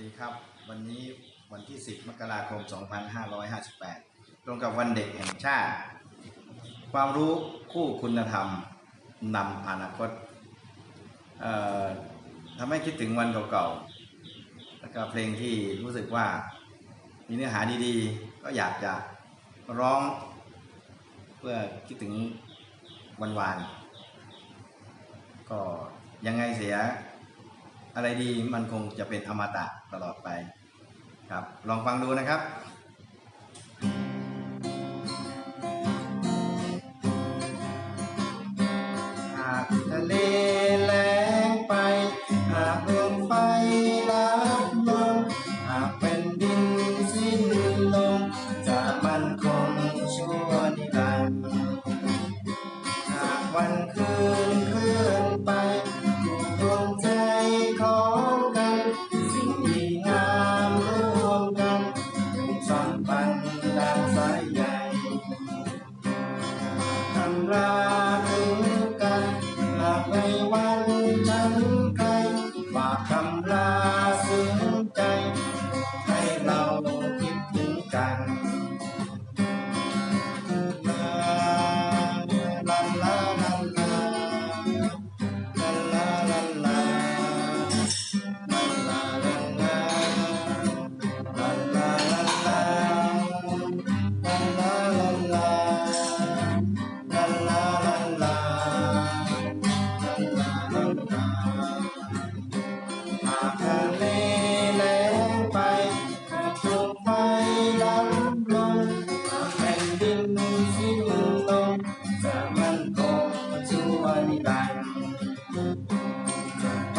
สดีครับ วันนี้วันที่ 10 มกราคม 2558 ตรงกับวันเด็กแห่งชาติ ความรู้คู่คุณธรรมนำอนาคตทำให้คิดถึงวันเก่าๆ แล้วก็เพลงที่รู้สึกว่ามีเนื้อหาดีๆ ก็อยากจะร้องเพื่อคิดถึงวันวานก็ยังไงเสียอะไรดีมันคงจะเป็นอมตะ ตลอดไปครับ ลองฟังดูนะครับหากทะเลแลงไป หากเมองไฟลับลมหากเป็นดินสิ้นลมจะมันคงชั่วนิรันดร์หากวันคืน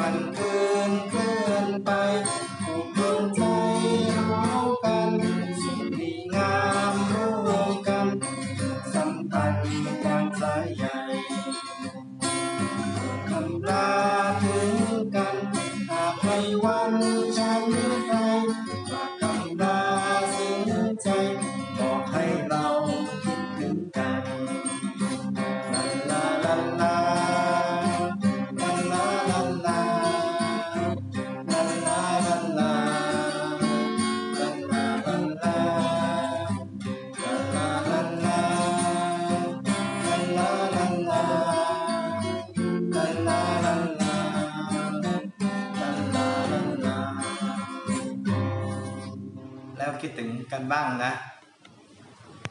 กันนเกินไปผูกดวใจร้ากันสิ่งดีงามร่วมกันสมันรสาใหญ่คำลาถึงกัน หากในวัน แล้วคิดถึงกันบ้างนะ